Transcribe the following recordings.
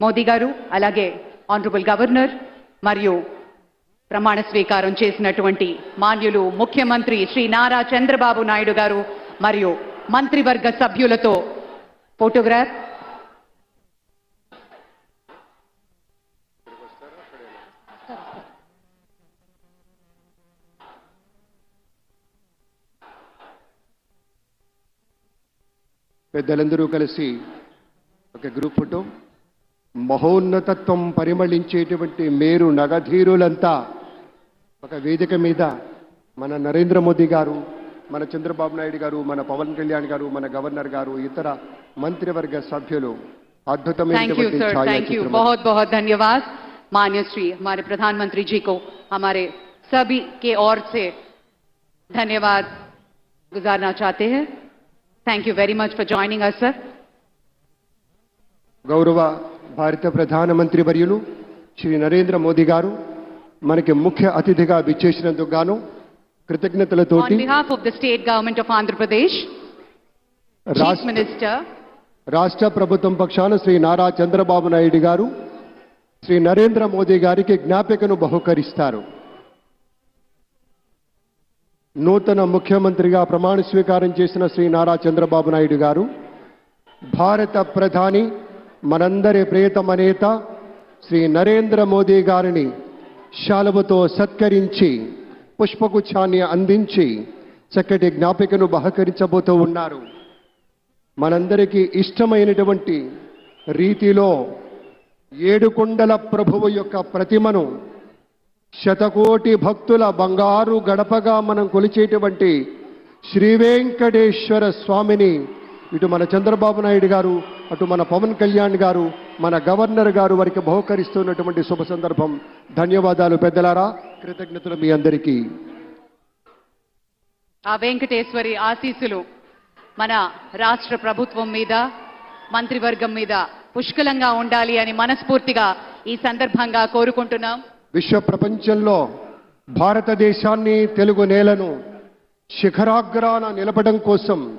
మోదీ గారు అలాగే honourable governor మరియు ప్రమాణ స్వీకారం చేసినటువంటి మాన్యులు ముఖ్యమంత్రి శ్రీ నారా చంద్రబాబు నాయుడు గారు మరియు మంత్రివర్గ సభ్యులతో ఫోటోగ్రాఫ్ పెద్దలందరూ కలిసి ఒక గ్రూప్ ఫోటో మహోన్నతత్వం పరిమళించేటువంటి మేరు నగధీరులంతా ఒక వేదిక మీద మన నరేంద్ర మోదీ గారు మన చంద్రబాబు నాయుడు గారు మన పవన్ కళ్యాణ్ గారు మన గవర్నర్ గారు ఇతర మంత్రివర్గ సభ్యులు थैंक यू అద్భుతమైనటువంటి सर थैंक यू ఛాయాచిత్రం बहुत बहुत धन्यवाद मान्य श्री हमारे प्रधानमंत्री जी को हमारे सभी के ओर से धन्यवाद गुजारना चाहते हैं thank you very much for joining us sir గౌరవ భారత ప్రధానమంత్రి వర్యులు శ్రీ నరేంద్ర మోదీ గారు మనకి ముఖ్య అతిథిగా విచ్చేసినందుకు గాను Minister, రాష్ట్ర ప్రభుత్వం పక్షాన శ్రీ నారా చంద్రబాబు నాయుడు గారు శ్రీ నరేంద్ర మోదీ గారికి జ్ఞాపికను బహుకరిస్తారు. నూతన ముఖ్యమంత్రిగా ప్రమాణ స్వీకారం చేసిన శ్రీ నారా చంద్రబాబు నాయుడు గారు భారత ప్రధాని మనందరి ప్రియతమ నేత శ్రీ నరేంద్ర మోదీ గారిని శాలువతో సత్కరించి పుష్పగుచ్ఛాన్ని అందించి చక్కటి జ్ఞాపికను బహకరించబోతూ ఉన్నారు. మనందరికీ ఇష్టమైనటువంటి రీతిలో ఏడుకొండల ప్రభువు యొక్క ప్రతిమను శతకోటి భక్తుల బంగారు గడపగా మనం కొలిచేటువంటి శ్రీ వెంకటేశ్వర స్వామిని ఇటు మన చంద్రబాబు నాయుడు గారు అటు మన పవన్ కళ్యాణ్ గారు మన గవర్నర్ గారు వారికి బహుకరిస్తున్నటువంటి శుభ సందర్భం. ధన్యవాదాలు పెద్దలారా. కృతజ్ఞతలు మీ అందరికీ. ఆ వెంకటేశ్వరి ఆశీస్సులు మన రాష్ట్ర ప్రభుత్వం మీద మంత్రివర్గం మీద పుష్కలంగా ఉండాలి అని మనస్ఫూర్తిగా ఈ సందర్భంగా కోరుకుంటున్నాం. విశ్వ ప్రపంచంలో భారతదేశాన్ని తెలుగు నేలను శిఖరాగ్రాన నిలపడం కోసం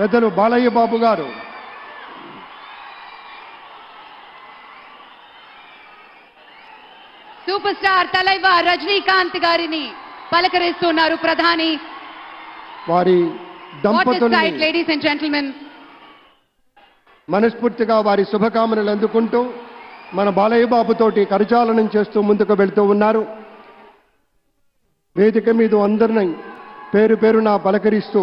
పెద్దలు బాలయ్య బాబు గారు. సూపర్ స్టార్ తలైవ రజనీకాంత్ గారిని పలకరిస్తున్నారు ప్రధాని. వారి లేడీస్ అండ్ జెంటిల్మెన్ మనస్ఫూర్తిగా వారి శుభకామనలు అందుకుంటూ మన బాలయ్య బాబుతోటి కరచాలనం చేస్తూ ముందుకు వెళ్తూ ఉన్నారు. వేదిక మీద అందరిని పేరు పేరున పలకరిస్తూ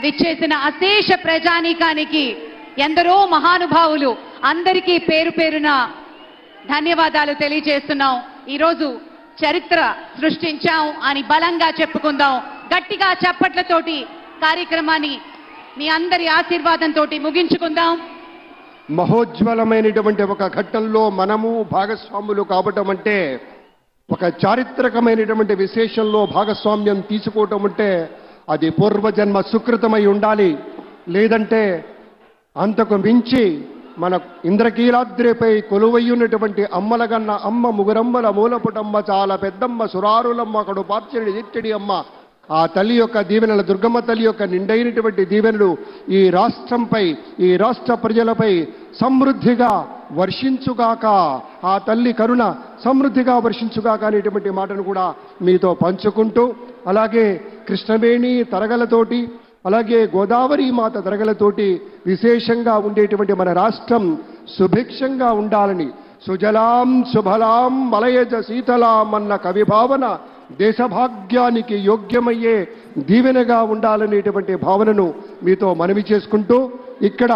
విచ్చేసిన అశేష ప్రజానీకానికి ఎందరో మహానుభావులు అందరికీ పేరు పేరున ధన్యవాదాలు తెలియజేస్తున్నాం. ఈరోజు చరిత్ర సృష్టించాం అని బలంగా చెప్పుకుందాం. గట్టిగా చప్పట్లతోటి కార్యక్రమాన్ని మీ అందరి ఆశీర్వాదంతో ముగించుకుందాం. మహోజ్వలమైనటువంటి ఒక ఘట్టంలో మనము భాగస్వాములు కావటం అంటే ఒక చారిత్రకమైనటువంటి విశేషంలో భాగస్వామ్యం తీసుకోవటం అంటే అది పూర్వజన్మ సుకృతమై ఉండాలి. లేదంటే అంతకు మించి మన ఇంద్రకీలాద్రిపై కొలువయ్యున్నటువంటి అమ్మలగన్న అమ్మ ముగురమ్మల మూలపుటమ్మ చాలా పెద్దమ్మ సురారులమ్మ అక్కడ పార్చడి ఇచ్చడి అమ్మ. ఆ తల్లి యొక్క దీవెనలు దుర్గమ్మ తల్లి యొక్క నిండైనటువంటి దీవెనలు ఈ రాష్ట్రంపై ఈ రాష్ట్ర ప్రజలపై సమృద్ధిగా వర్షించుగాక ఆ తల్లి కరుణ సమృద్ధిగా వర్షించుగాక అనేటువంటి మాటను కూడా మీతో పంచుకుంటూ అలాగే కృష్ణవేణి తరగలతోటి అలాగే గోదావరి మాత తరగలతోటి విశేషంగా ఉండేటువంటి మన రాష్ట్రం సుభిక్షంగా ఉండాలని సుజలాం శుభలాం మలయజ శీతలాం అన్న కవిభావన దేశభాగ్యానికి యోగ్యమయ్యే దీవెనగా ఉండాలనేటువంటి భావనను మీతో మనవి చేసుకుంటూ ఇక్కడ